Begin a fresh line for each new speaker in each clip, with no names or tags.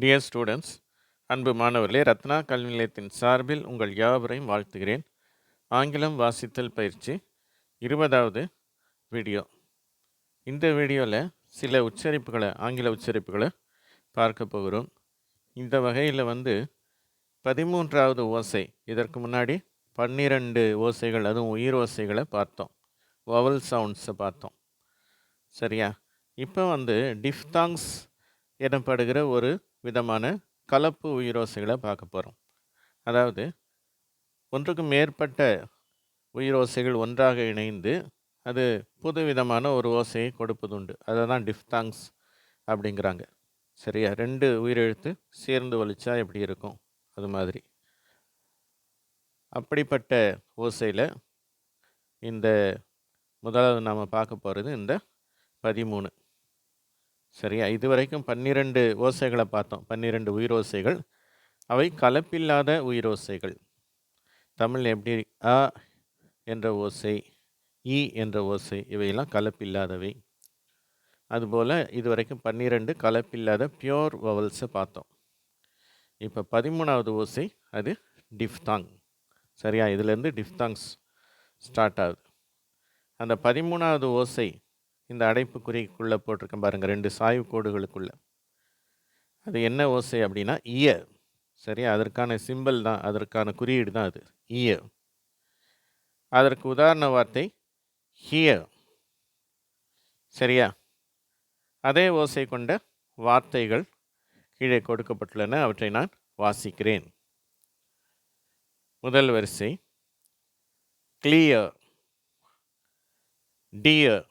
Dear students அன்பு மாணவர்களே ரத்னா கல்வி நிலையத்தின் சார்பில் உங்கள் யாவரையும் வாழ்த்துகிறேன். ஆங்கிலம் வாசித்தல் பயிற்சி இருபதாவது வீடியோ. இந்த வீடியோவில் சில உச்சரிப்புகளை ஆங்கில உச்சரிப்புகளை பார்க்க போகிறோம். இந்த வகையில் வந்து பதிமூன்றாவது ஓசை இதற்கு முன்னாடி பன்னிரண்டு ஓசைகள் அதுவும் உயிர் ஓசைகளை பார்த்தோம். வவல் சவுண்ட்ஸை பார்த்தோம். சரியா? இப்போ வந்து டிஃப்தாங்ஸ் எனப்படுகிற ஒரு விதமான கலப்பு உயிரோசைகளை பார்க்க போகிறோம் அதாவது ஒன்றுக்கு மேற்பட்ட உயிரோசைகள் ஒன்றாக இணைந்து அது புது விதமான ஒரு ஓசையை கொடுப்பதுண்டு அதை தான் டிஃப்தாங்ஸ் அப்படிங்கிறாங்க. சரியா? ரெண்டு உயிரெழுத்து சேர்ந்து வலிச்சா எப்படி இருக்கும்? அது மாதிரி. அப்படிப்பட்ட ஓசையில் இந்த முதலாவது நாம் பார்க்க போகிறது இந்த பதிமூணு. சரியா? இதுவரைக்கும் பன்னிரண்டு ஓசைகளை பார்த்தோம். பன்னிரண்டு உயிரோசைகள். அவை கலப்பில்லாத உயிரோசைகள். தமிழ் எப்படி அ என்ற ஓசை இ என்ற ஓசை இவையெல்லாம் கலப்பில்லாதவை. அதுபோல் இதுவரைக்கும் பன்னிரெண்டு கலப்பில்லாத பியோர் வவல்ஸை பார்த்தோம். இப்போ பதிமூணாவது ஓசை அது டிஃப்தாங். சரியா? இதுலேருந்து டிஃப்தாங்ஸ் ஸ்டார்ட் ஆகுது. அந்த பதிமூணாவது ஓசை இந்த அடைப்புக்குறிக்குள்ளே போட்டிருக்கேன் பாருங்கள் ரெண்டு சாய்வு கோடுகளுக்குள்ள. அது என்ன ஓசை அப்படின்னா இய சரியா? அதற்கான சிம்பிள் தான் அதற்கான குறியீடு தான் அது. இய அதற்கு உதாரண வார்த்தை ஹிய சரியா? அதே ஓசை கொண்ட வார்த்தைகள் கீழே கொடுக்கப்பட்டுள்ளன அவற்றை நான் வாசிக்கிறேன். முதல் வரிசை கிளியர் டியர்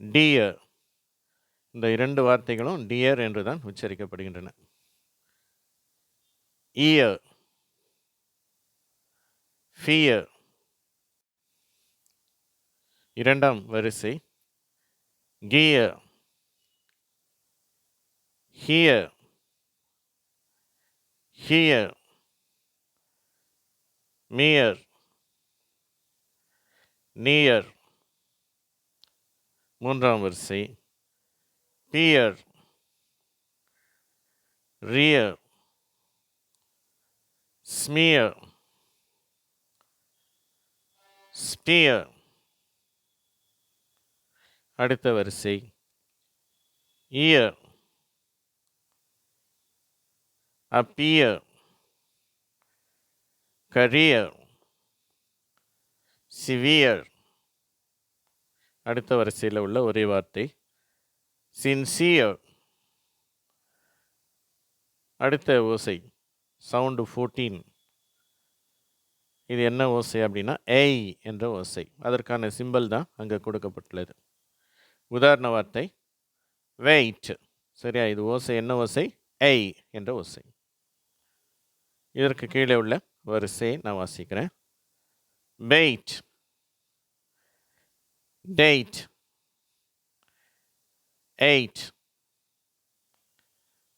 டியர் இந்த இரண்டு வார்த்தைகளும் டியர் என்று தான் உச்சரிக்கப்படுகின்றன. இயர் ஃபியர் இரண்டாம் வரிசை. Gear here here mere near மூன்றாம் வரிசை. பியர் ரியர் ஸ்மியர் ஸ்பியர் அடுத்த வரிசை. இயர் அப்பியர் கரியர் சிவியர் அடுத்த வரிசையில் உள்ள ஒரே வார்த்தை சின்சியர் அடுத்த ஓசை சவுண்டு ஃபோர்டீன் இது என்ன ஓசை அப்படின்னா ஏய் என்ற ஓசை. அதற்கான சிம்பல் தான் அங்கே கொடுக்கப்பட்டுள்ளது. உதாரண வார்த்தை வெயிட் சரியா? இது ஓசை என்ன ஓசை? ஏய் என்ற ஓசை. இதற்கு கீழே உள்ள வரிசையை நான் வாசிக்கிறேன். Weight date eight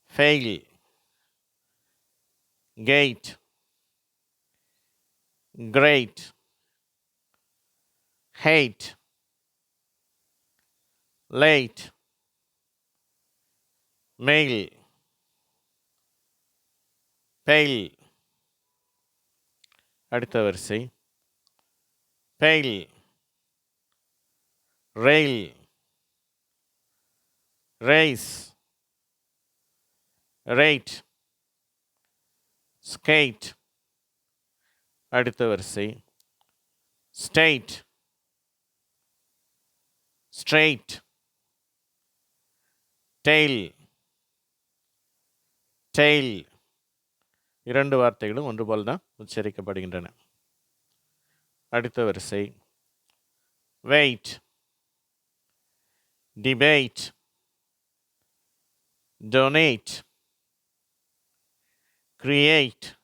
fail gate great hate late mail pale அடுத்த வரிசை pale rail race right skate அடுத்த வரிசை ஸ்டேட் ஸ்ட்ரெயிட் டெய்ல் டெய்ல் இரண்டு வார்த்தைகளும் ஒன்று போல் தான் உச்சரிக்கப்படுகின்றன. அடுத்த வரிசை வெயிட் debate, donate, create.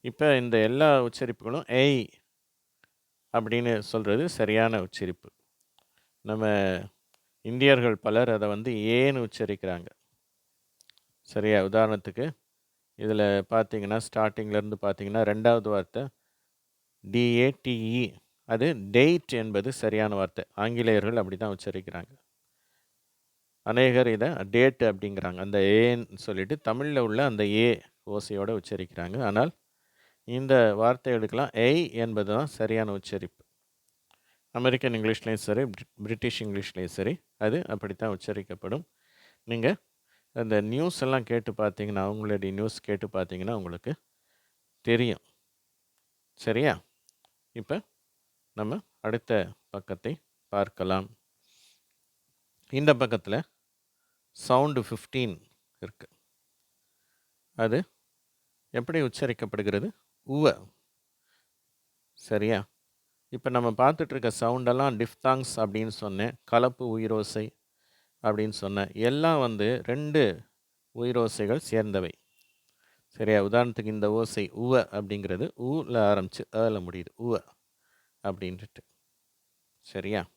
இப்போ இந்த எல்லா உச்சரிப்புகளும் ஏய் அப்படின்னு சொல்கிறது சரியான உச்சரிப்பு. நம்ம இந்தியர்கள் பலர் அதை வந்து ஏன்னு உச்சரிக்கிறாங்க. சரியா? உதாரணத்துக்கு இதில் பார்த்தீங்கன்னா ஸ்டார்டிங்லேருந்து பார்த்தீங்கன்னா ரெண்டாவது வார்த்தை டிஏடிஇ அது டேட் என்பது சரியான வார்த்தை. ஆங்கிலேயர்கள் அப்படி தான் உச்சரிக்கிறாங்க. அநேகர் இதை டேட் அப்படிங்கிறாங்க. அந்த ஏன்னு சொல்லிட்டு தமிழில் உள்ள அந்த ஏ ஓசையோடு உச்சரிக்கிறாங்க. ஆனால் இந்த வார்த்தைகளுக்கெல்லாம் எய் என்பது தான் சரியான உச்சரிப்பு. அமெரிக்கன் இங்கிலீஷ்லேயும் சரி பிரிட்டிஷ் இங்கிலீஷ்லேயும் சரி அது அப்படித்தான் உச்சரிக்கப்படும். நீங்கள் அந்த நியூஸ் எல்லாம் கேட்டு பார்த்தீங்கன்னா அவங்களுடைய நியூஸ் கேட்டு பார்த்தீங்கன்னா உங்களுக்கு தெரியும். சரியா? இப்போ நம்ம அடுத்த பக்கத்தை பார்க்கலாம். இந்த பக்கத்தில் சவுண்டு ஃபிஃப்டீன் இருக்குது அது எப்படி உச்சரிக்கப்படுகிறது? உவ. சரியா? இப்போ நம்ம பார்த்துட்ருக்க சவுண்டெல்லாம் டிஃப்தாங்ஸ் அப்படின்னு சொன்னேன். கலப்பு உயிரோசை அப்படின்னு சொன்னேன். எல்லாம் வந்து ரெண்டு உயிரோசைகள் சேர்ந்தவை. சரியா? உதாரணத்துக்கு இந்த ஓசை உவ அப்படிங்கிறது ஊவில் ஆரம்பித்து அதில் முடியுது. உவ. அப்படின்ட்டு சரியா?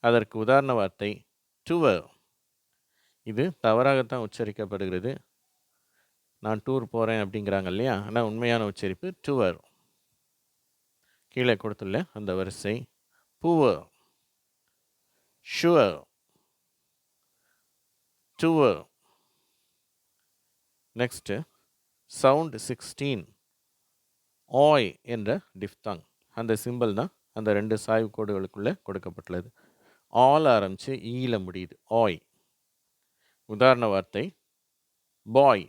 அதற்கு உதாரண வார்த்தை டுவ இது தவறாகத்தான் உச்சரிக்கப்படுகிறது. நான் டூர் போகிறேன் அப்படிங்கிறாங்க இல்லையா? ஆனால் உண்மையான உச்சரிப்பு டுவர். கீழே கொடுத்துள்ள அந்த வரிசை poor. Sure. Tour. Next sound sixteen. ஆய் என்ற டிஃப்தாங் அந்த சிம்பிள் தான் அந்த ரெண்டு சாய்வு கோடுகளுக்குள்ளே கொடுக்கப்பட்டுள்ளது. ஆல் ஆரம்பித்து ஈல முடியுது. ஆய். உதாரண வார்த்தை. பாய்.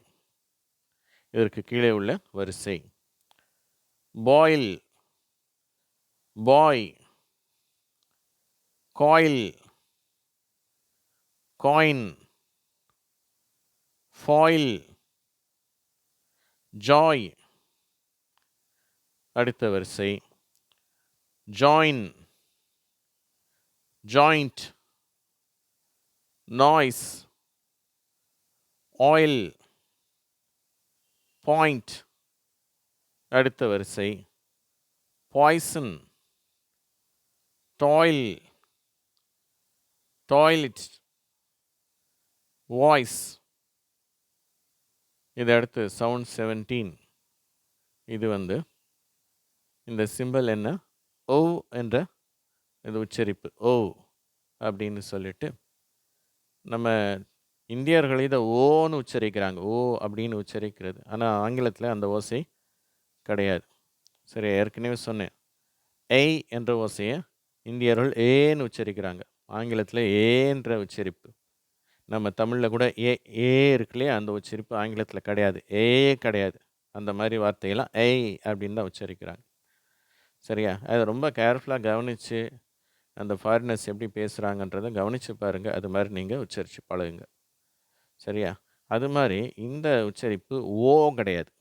இதற்கு கீழே உள்ள வரிசை. Boil. Boy. Coil. Coin. Foil. Joy. அடுத்த வரிசை. Join joint noise oil point அடுத்த வரிசை. பாய்சன் டாயில் டாய்லெட் வாய்ஸ் இது அடுத்து சவுண்ட் செவன்டீன் இது வந்து இந்த சிம்பிள் என்ன? ஓ என்ற இது உச்சரிப்பு. ஓ அப்படின்னு சொல்லிட்டு நம்ம இந்தியர்கள் இதை ஓன்னு உச்சரிக்கிறாங்க. ஓ அப்படின்னு உச்சரிக்கிறது. ஆனால் ஆங்கிலத்தில் அந்த ஓசை கிடையாது. சரி ஏற்கனவே சொன்னேன். ஏய் என்ற ஓசையை இந்தியர்கள் ஏன்னு உச்சரிக்கிறாங்க. ஆங்கிலத்தில் ஏன்ற உச்சரிப்பு. நம்ம தமிழில் கூட ஏ ஏ இருக்குல்லையே? அந்த உச்சரிப்பு ஆங்கிலத்தில் கிடையாது. ஏ கிடையாது. அந்த மாதிரி வார்த்தையெல்லாம் ஏய் அப்படின்னு தான் உச்சரிக்கிறாங்க. சரியா? அதை ரொம்ப கேர்ஃபுல்லாக கவனித்து அந்த ஃபாரினர்ஸ் எப்படி பேசுகிறாங்கன்றதை கவனித்து பாருங்கள் அது மாதிரி நீங்கள் உச்சரித்து பழகுங்க. சரியா? அது மாதிரி இந்த உச்சரிப்பு ஓ கிடையாது.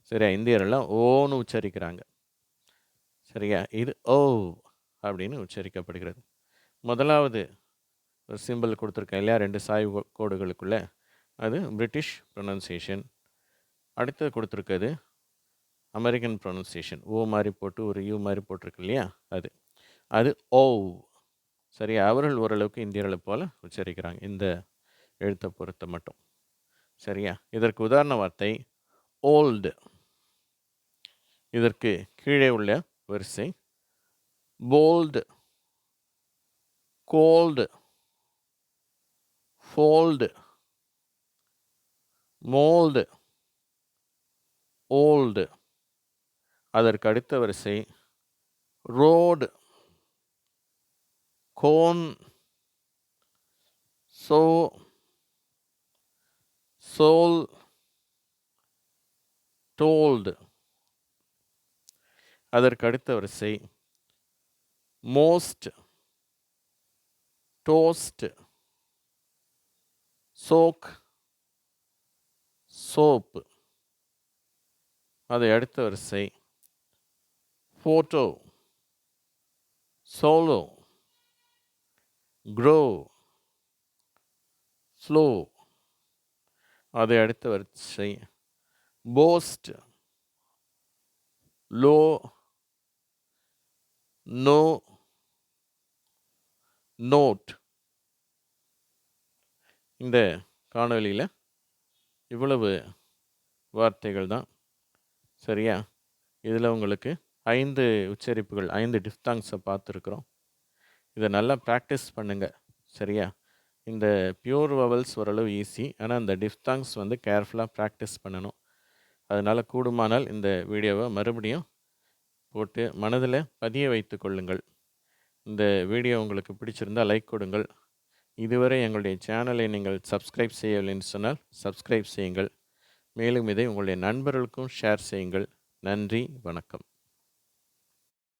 சரியா? இந்தியரெல்லாம் ஓன்னு உச்சரிக்கிறாங்க. சரியா? இது ஓ அப்படின்னு உச்சரிக்கப்படுகிறது. முதலாவது ஒரு சிம்பிள் கொடுத்துருக்கேன் இல்லையா? ரெண்டு சாய்வு கோடுகளுக்குள்ளே. அது பிரிட்டிஷ் ப்ரொனன்சியேஷன் அடுத்தது கொடுத்துருக்கிறது அமெரிக்கன் ப்ரொனன்சியேஷன் ஓ மாதிரி போட்டு ஒரு யூ மாதிரி போட்டிருக்கு இல்லையா? அது. அது ஓ. சரியா? அவர்கள் ஓரளவுக்கு இந்தியர்களை போல் உச்சரிக்கிறாங்க. இந்த எழுத்தை பொறுத்த மட்டும். சரியா? இதற்கு உதாரண வார்த்தை ஓல்டு இதற்கு கீழே உள்ள வரிசை bold gold fold mould old அதற்கு அடுத்த வரிசை road cone so soul told. அதற்கு அடுத்த வரிசை மோஸ்ட் டோஸ்ட் சோக் சோப்பு. அதை அடுத்த வரிசை போட்டோ சோலோ க்ரோ ஸ்லோ அதை அடுத்த வரிசை போஸ்ட் லோ நோ நோட் இந்த காணொலியில் இவ்வளவு வார்த்தைகள் தான். சரியா? இதில் உங்களுக்கு ஐந்து உச்சரிப்புகள் ஐந்து டிஃப்தாங்ஸை பார்த்துருக்குறோம் இதை நல்லா ப்ராக்டிஸ் பண்ணுங்கள் சரியா இந்த பியூர் வவல்ஸ் ஓரளவு ஈஸி. ஆனால் இந்த டிஃப்தாங்ஸ் வந்து கேர்ஃபுல்லாக ப்ராக்டிஸ் பண்ணணும். அதனால் கூடுமானால் இந்த வீடியோவை மறுபடியும் போட்டு மனதில் பதிய வைத்து கொள்ளுங்கள். இந்த வீடியோ உங்களுக்கு பிடிச்சிருந்தா லைக் கொடுங்கள். இதுவரை எங்களுடைய சேனலை நீங்கள் சப்ஸ்கிரைப் செய்யவில்லைன்னு சொன்னால் சப்ஸ்கிரைப் செய்யுங்கள். மேலும் இதை உங்களுடைய நண்பர்களுக்கும் ஷேர் செய்யுங்கள். நன்றி, வணக்கம்.